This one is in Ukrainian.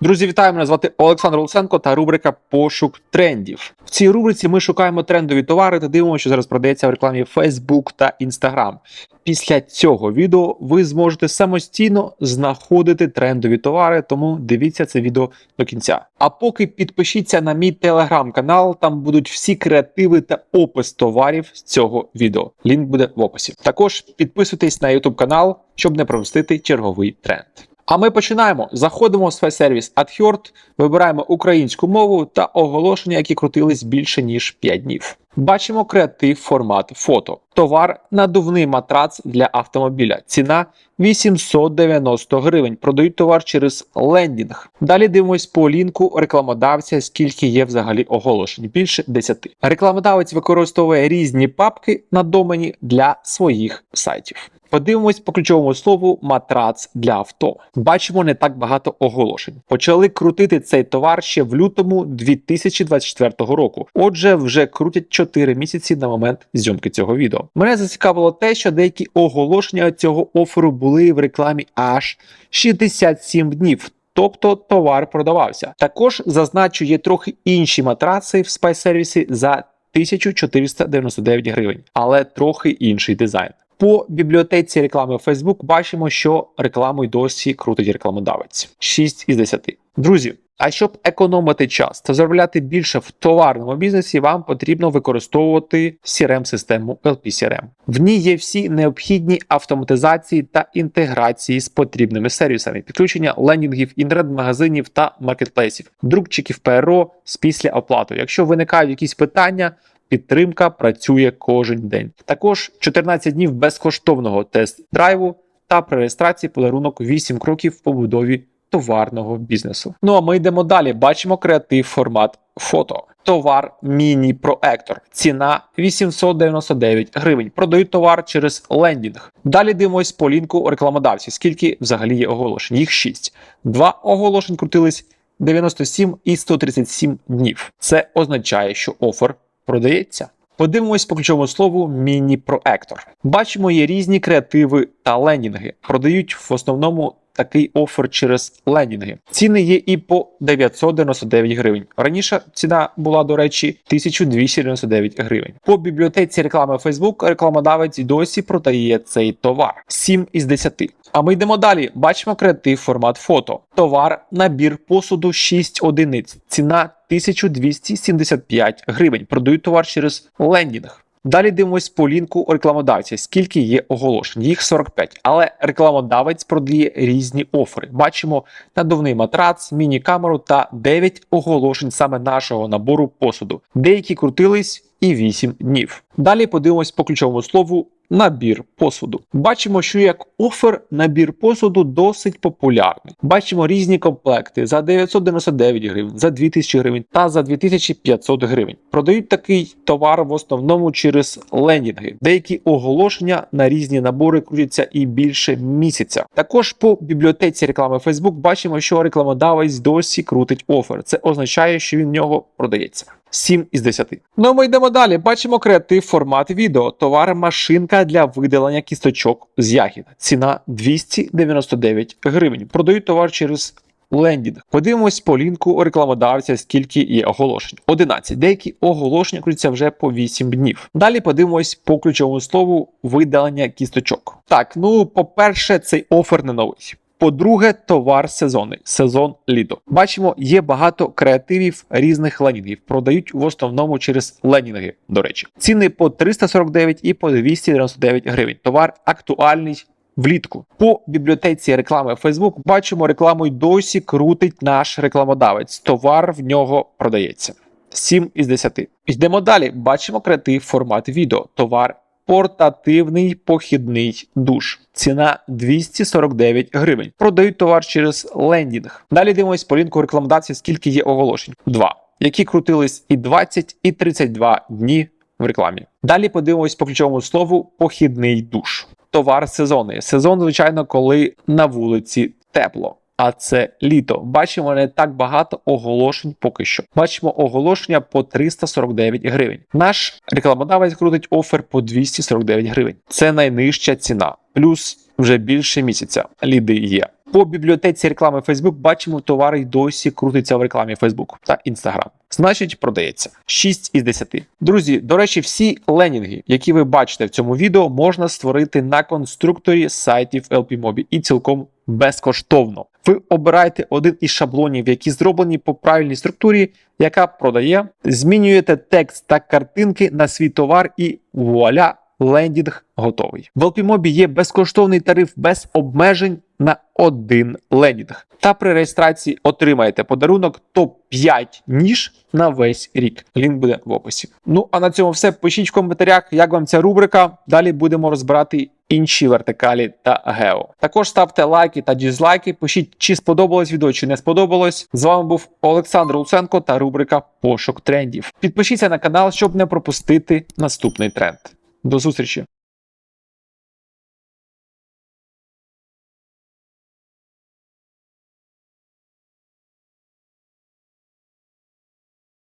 Друзі, вітаю! Мене звати Олександр Луценко та рубрика Пошук трендів. В цій рубриці ми шукаємо трендові товари та дивимося, що зараз продається в рекламі Facebook та Instagram. Після цього відео ви зможете самостійно знаходити трендові товари, тому дивіться це відео до кінця. А поки підпишіться на мій телеграм-канал, там будуть всі креативи та опис товарів з цього відео. Лінк буде в описі. Також підписуйтесь на YouTube канал, щоб не пропустити черговий тренд. А ми починаємо. Заходимо в спецсервіс AdHeard, вибираємо українську мову та оголошення, які крутились більше ніж 5 днів. Бачимо креатив формат фото. Товар надувний матрац для автомобіля. Ціна 890 гривень. Продають товар через лендінг. Далі дивимось по лінку рекламодавця, скільки є взагалі оголошень. Більше 10. Рекламодавець використовує різні папки на домені для своїх сайтів. Подивимось по ключовому слову матрац для авто. Бачимо не так багато оголошень. Почали крутити цей товар ще в лютому 2024 року. Отже, вже крутять 4 місяці на момент зйомки цього відео. Мене зацікавило те, що деякі оголошення цього оферу були в рекламі аж 67 днів. Тобто товар продавався. Також зазначу, є трохи інші матраци в спайсервісі за 1499 гривень, але трохи інший дизайн. По бібліотеці реклами Facebook бачимо, що рекламу й досі крутить рекламодавець 6 із 10. Друзі, а щоб економити час та заробляти більше в товарному бізнесі, вам потрібно використовувати CRM-систему LP-CRM. В ній є всі необхідні автоматизації та інтеграції з потрібними сервісами, підключення лендінгів, інтернет-магазинів та маркетплейсів, друкчиків ПРО з після оплату. Якщо виникають якісь питання, Підтримка працює кожен день. Також 14 днів безкоштовного тест-драйву та при реєстрації подарунок 8 кроків в побудові товарного бізнесу. Ну а ми йдемо далі. Бачимо креатив формат фото. Товар міні-проектор. Ціна 899 гривень. Продають товар через лендінг. Далі дивимось по лінку рекламодавців. Скільки взагалі є оголошень? Їх 6. Два оголошень крутились 97 і 137 днів. Це означає, що офер продається. Подивимось по ключовому слову міні-проектор. Бачимо, є різні креативи та лендінги. Продають в основному такий офер через лендінги. Ціни є і по 999 гривень. Раніше ціна була, до речі, 1299 гривень. По бібліотеці реклами Facebook рекламодавець досі продає цей товар 7 із 10. А ми йдемо далі. Бачимо креатив формат фото. Товар, набір посуду 6 одиниць. Ціна 1275 гривень. Продають товар через лендінг. Далі дивимось по лінку рекламодавця, скільки є оголошень. Їх 45, але рекламодавець продає різні офери. Бачимо надувний матрац, міні-камеру та 9 оголошень саме нашого набору посуду. Деякі крутились і 8 днів. Далі подивимось по ключовому слову набір посуду. Бачимо, що як офер набір посуду досить популярний. Бачимо різні комплекти за 999 гривень, за 2000 гривень та за 2500 гривень. Продають такий товар в основному через лендінги. Деякі оголошення на різні набори крутяться і більше місяця. Також по бібліотеці реклами Facebook бачимо, що рекламодавець досі крутить офер. Це означає, що він в нього продається. 7 із 10. Ну ми йдемо далі. Бачимо креатив формат відео. Товар машинка для видалення кісточок з ягід. Ціна 299 гривень. Продають товар через лендінг. Подивимось по лінку рекламодавця, скільки є оголошень. 11. Деякі оголошення крутяться вже по 8 днів. Далі подивимось по ключовому слову видалення кісточок. Так, ну по-перше, цей офер не новий. По-друге, товар сезонний, сезон літо. Бачимо, є багато креативів різних ленінгів. Продають в основному через ленінги. До речі, ціни по 349 і по 299 гривень. Товар актуальний. Влітку по бібліотеці реклами Facebook бачимо рекламу й досі крутить наш рекламодавець. Товар в нього продається. 7 із 10. Йдемо далі. Бачимо креатив формат відео. Товар портативний похідний душ. Ціна 249 гривень. Продають товар через лендінг. Далі дивимось по лінку рекламодавців, скільки є оголошень. Два, які крутились і 20, і 32 дні в рекламі. Далі подивимось по ключовому слову похідний душ. Товар сезонний. Сезон, звичайно, коли на вулиці тепло. А це літо. Бачимо не так багато оголошень поки що. Бачимо оголошення по 349 гривень. Наш рекламодавець крутить офер по 249 гривень. Це найнижча ціна. Плюс вже більше місяця. Ліди є. По бібліотеці реклами Facebook бачимо, товар й досі крутиться в рекламі Facebook та Instagram. Значить, продається 6 із 10. Друзі, до речі, всі ленінги, які ви бачите в цьому відео, можна створити на конструкторі сайтів LPMobі і цілком безкоштовно. Ви обираєте один із шаблонів, які зроблені по правильній структурі, яка продає, змінюєте текст та картинки на свій товар і вуаля, лендінг готовий. В LPMobі є безкоштовний тариф без обмежень на один лендінг. Та при реєстрації отримаєте подарунок топ-5 ніж на весь рік. Лінк буде в описі. Ну а на цьому все. Пишіть в коментарях, як вам ця рубрика. Далі будемо розбирати інші вертикалі та гео. Також ставте лайки та дізлайки. Пишіть, чи сподобалось відео, чи не сподобалось. З вами був Олександр Луценко та рубрика Пошук трендів. Підпишіться на канал, щоб не пропустити наступний тренд. До зустрічі!